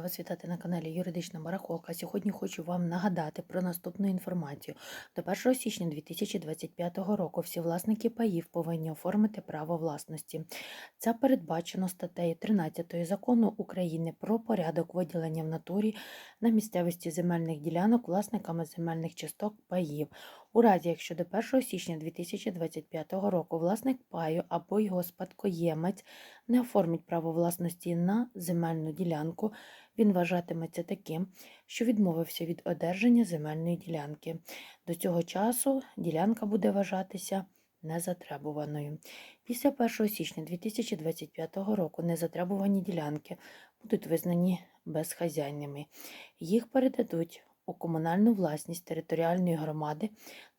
Вас вітати на каналі Юридична Барахолка. Сьогодні хочу вам нагадати про наступну інформацію. До 1 січня 2025 року всі власники паїв повинні оформити право власності. Це передбачено статтею 13 закону України про порядок виділення в натурі на місцевості земельних ділянок власниками земельних часток паїв. У разі, якщо до 1 січня 2025 року власник паю або його спадкоємець не оформить право власності на земельну ділянку, він вважатиметься таким, що відмовився від одержання земельної ділянки. До цього часу ділянка буде вважатися незатребуваною. Після 1 січня 2025 року незатребувані ділянки будуть визнані безхазяйними. Їх передадуть у комунальну власність територіальної громади,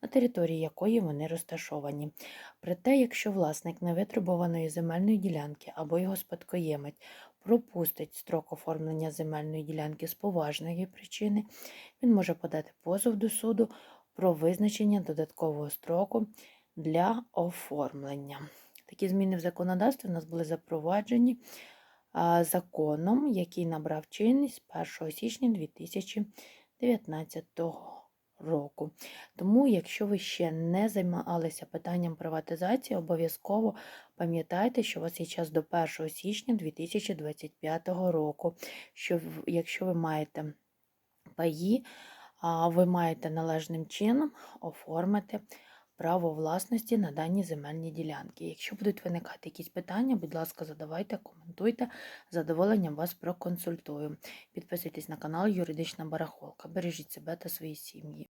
на території якої вони розташовані. Проте, якщо власник невитребуваної земельної ділянки або його спадкоємець пропустить строк оформлення земельної ділянки з поважної причини, він може подати позов до суду про визначення додаткового строку для оформлення. Такі зміни в законодавстві у нас були запроваджені законом, який набрав чинність з 1 січня 2019 року. Тому, якщо ви ще не займалися питанням приватизації, обов'язково пам'ятайте, що у вас є час до 1 січня 2025 року. Що якщо ви маєте паї, ви маєте належним чином оформити право власності на дані земельні ділянки. Якщо будуть виникати якісь питання, будь ласка, задавайте, коментуйте. З задоволенням вас проконсультую. Підписуйтесь на канал Юридична Барахолка. Бережіть себе та свої сім'ї.